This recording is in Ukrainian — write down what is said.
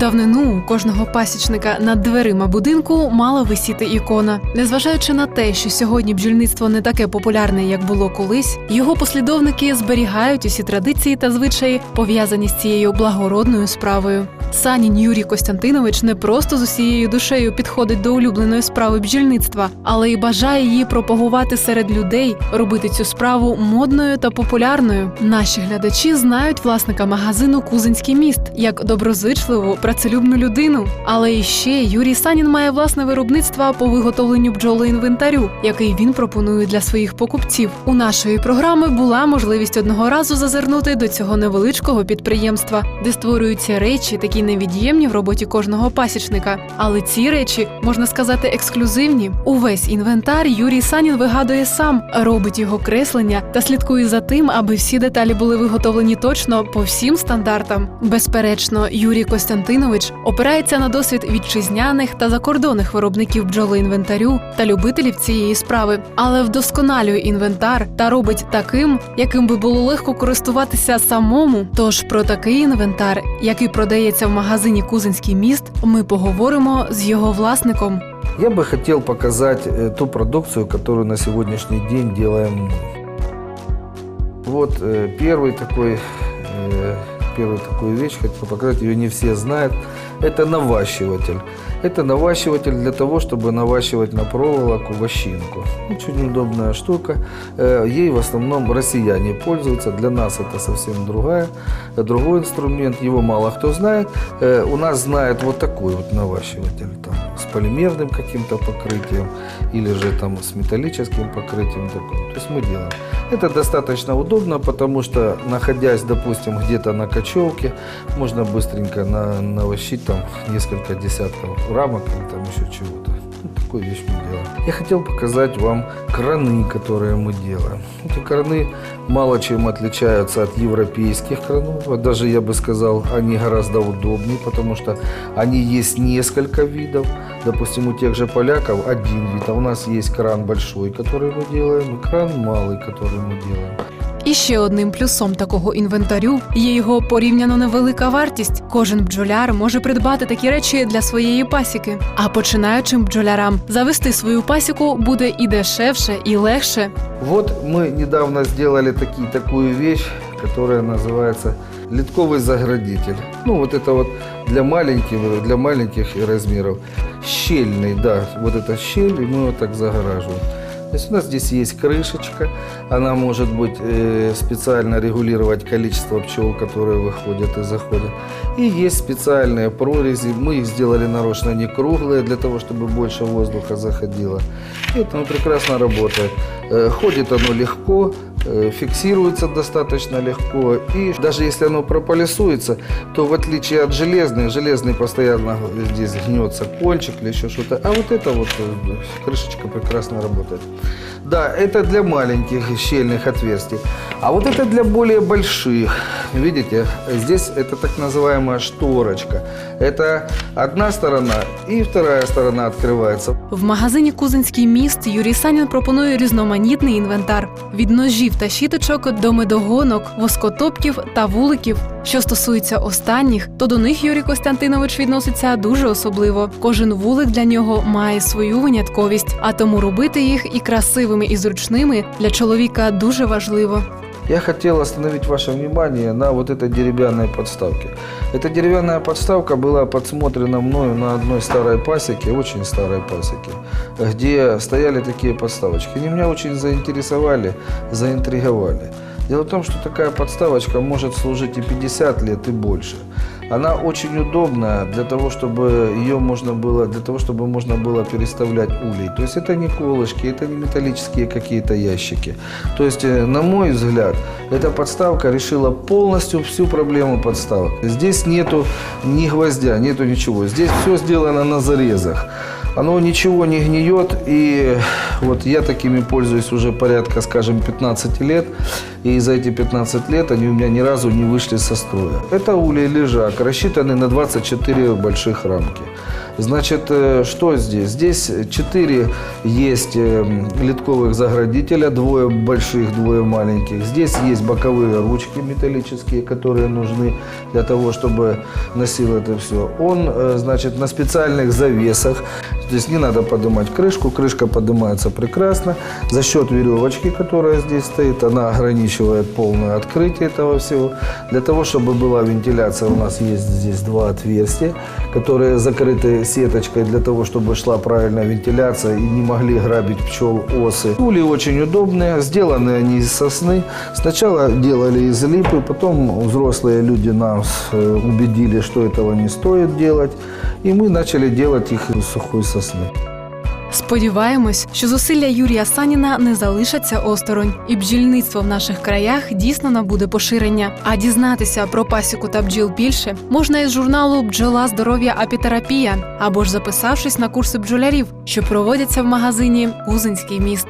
давнину у кожного пасічника над дверима будинку мала висіти ікона. Незважаючи на те, що сьогодні бджільництво не таке популярне, як було колись, його послідовники зберігають усі традиції та звичаї, пов'язані з цією благородною справою. Санін Юрій Костянтинович не просто з усією душею підходить до улюбленої справи бджільництва, але й бажає її пропагувати серед людей, робити цю справу модною та популярною. Наші глядачі знають власника магазину Кузинський міст як доброзичливу, працелюбну людину. Але і ще Юрій Санін має власне виробництво по виготовленню бджолоінвентарю, який він пропонує для своїх покупців. У нашої програми була можливість одного разу зазирнути до цього невеличкого підприємства, де створюються речі, такі невід'ємні в роботі кожного пасічника. Але ці речі можна сказати ексклюзивні. Увесь інвентар Юрій Санін вигадує сам, робить його креслення та слідкує за тим, аби всі деталі були виготовлені точно по всім стандартам. Безперечно, Юрій Костянтинович опирається на досвід вітчизняних та закордонних виробників бджолоінвентарю та любителів цієї справи, але вдосконалює інвентар та робить таким, яким би було легко користуватися самому. Тож про такий інвентар, який продається в магазині Кузинський міст, ми поговоримо з його власником. Я бы хотел показать э, ту продукцию, которую на сегодняшний день делаем мы. Вот э, первый такой, э, первую такую вещь хотел показать, ее не все знают. Это наващиватель. Это наващиватель для того, чтобы наващивать на проволоку вощинку. Очень удобная штука. Э, Ей в основном россияне пользуются. Для нас это совсем другая, другой инструмент. Его мало кто знает. Э, У нас знает вот такой вот наващиватель там, с полимерным каким-то покрытием или же там с металлическим покрытием. То есть мы делаем. Это достаточно удобно, потому что находясь, допустим, где-то на кочевке, можно быстренько на, навощить там несколько десятков рамок или там еще чего-то. Вот такую вещь мы делаем. Я хотел показать вам краны, которые мы делаем. Эти краны мало чем отличаются от европейских кранов. Вот Даже я бы сказал, они гораздо удобнее, потому что они есть несколько видов. Допустим, у тех же поляков один вид, а у нас есть кран большой, который мы делаем, и кран малый, который мы делаем. І ще одним плюсом такого інвентарю є його порівняно невелика вартість. Кожен бджоляр може придбати такі речі для своєї пасіки. А починаючим бджолярам завести свою пасіку буде і дешевше, і легше. Вот мы недавно сделали таки, такую вещь, которая называется литковый заградитель. Ну, вот это вот для маленьких, для маленьких размеров. Щельный, да, вот эта щель, и мы вот так загораживаем. То есть у нас здесь есть крышечка, она может быть э, специально регулировать количество пчел, которые выходят и заходят. И есть специальные прорези, мы их сделали нарочно не круглые, для того, чтобы больше воздуха заходило. И это оно прекрасно работает. Э, ходит оно легко, э, фиксируется достаточно легко. И даже если оно прополисуется, то в отличие от железных, железный постоянно здесь гнется кончик или еще что-то. А вот это вот э, крышечка прекрасно работает. Да, это для маленьких щельных отверстий. А вот это для более больших. Видите, здесь это так называемая шторочка. Это одна сторона и вторая сторона открывается. В магазині Кузинський міст Юрій Санін пропонує різноманітний інвентар від ножів та щіточок до медогонок, воскотопків та вуликів. Що стосується останніх, то до них Юрій Костянтинович відноситься дуже особливо. Кожен вулик для нього має свою винятковість, а тому робити їх і красивими, і зручними для чоловіка дуже важливо. Я хотел остановить ваше внимание на вот этой деревянной подставке. Эта деревянная подставка была подсмотрена мною на одной старой пасеке, очень старой пасеке, где стояли такие подставочки. Они меня очень заинтересовали, заинтриговали. Дело в том, что такая подставочка может служить и 50 лет, и больше. Она очень удобная для того, чтобы ее можно было, для того, чтобы можно было переставлять улей. То есть это не колышки, это не металлические какие-то ящики. То есть, э, на мой взгляд, эта подставка решила полностью всю проблему подставок. Здесь нету ни гвоздя, нету ничего. Здесь все сделано на зарезах. Оно ничего не гниет, и вот я такими пользуюсь уже порядка, скажем, 15 лет, и за эти 15 лет они у меня ни разу не вышли со строя. Это улей лежак, рассчитанный на 24 больших рамки. Значит, э, что здесь? Здесь 4 есть э, литковых заградителя, двое больших, двое маленьких. Здесь есть боковые ручки металлические, которые нужны для того, чтобы носил это все. Он, э, значит, на специальных завесах. Здесь не надо поднимать крышку, крышка поднимается прекрасно. За счет веревочки, которая здесь стоит, она ограничивает полное открытие этого всего. Для того, чтобы была вентиляция, у нас есть здесь два отверстия, которые закрыты сеточкой для того, чтобы шла правильная вентиляция и не могли грабить пчел осы. Стулья очень удобные, сделаны они из сосны. Сначала делали из липы, потом взрослые люди нас э, убедили, что этого не стоит делать, и мы начали делать их из сухой сосны. Сподіваємось, що зусилля Юрія Саніна не залишаться осторонь, і бджільництво в наших краях дійсно набуде поширення. А дізнатися про пасіку та бджіл більше можна із журналу Бджола здоров'я апітерапія або ж записавшись на курси бджолярів, що проводяться в магазині Узинський міст.